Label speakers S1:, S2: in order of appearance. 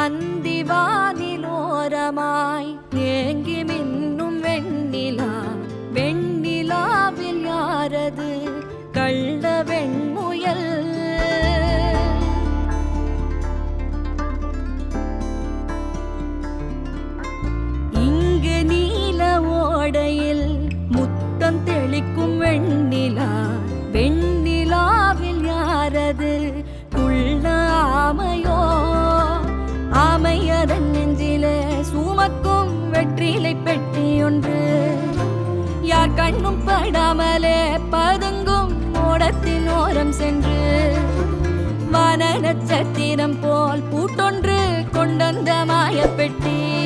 S1: அந்திவானிலோரமாய் ஏங்கி மின்னும் வெண்ணிலா வெண்ணிலாவில் யாரது கள்ள வெண்முயல் இங்கு நீல ஓடையில் முத்தம் தெளிக்கும் வெண்ணிலா வெண்ணிலாவில் யாரது கண்ணும் பதுங்கும் மூடத்தின் ஓரம் சென்று வான நட்சத்திரம் போல் பூட்டொன்று கொண்டந்த மாயப்பெட்டி.